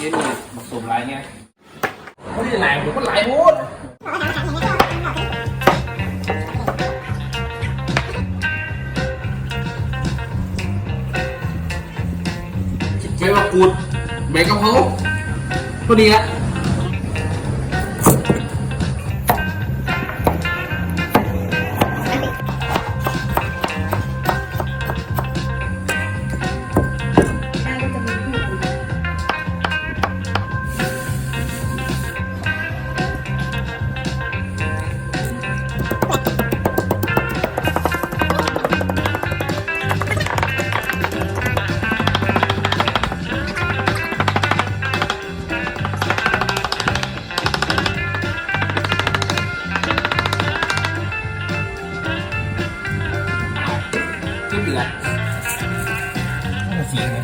เจ๊นี่ผสมไรไงไม่ได้หลายผมก็หลายพูดใบมะกรูดใบกะเพราพอดีละ สีไง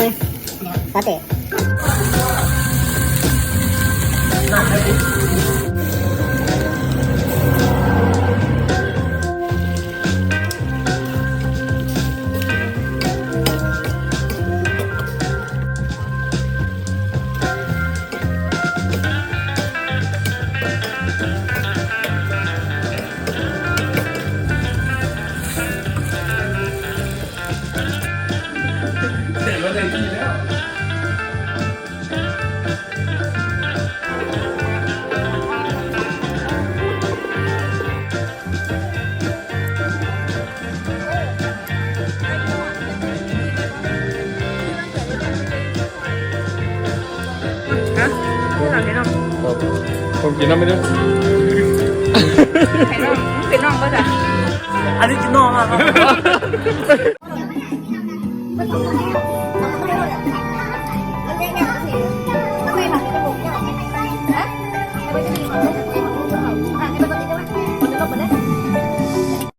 สิขอเต พูดหลังนี้น้องผมกินน้ำไม่ได้ใครน้องเป็นน้องก็จะอันนี้กินนอกมากครับเ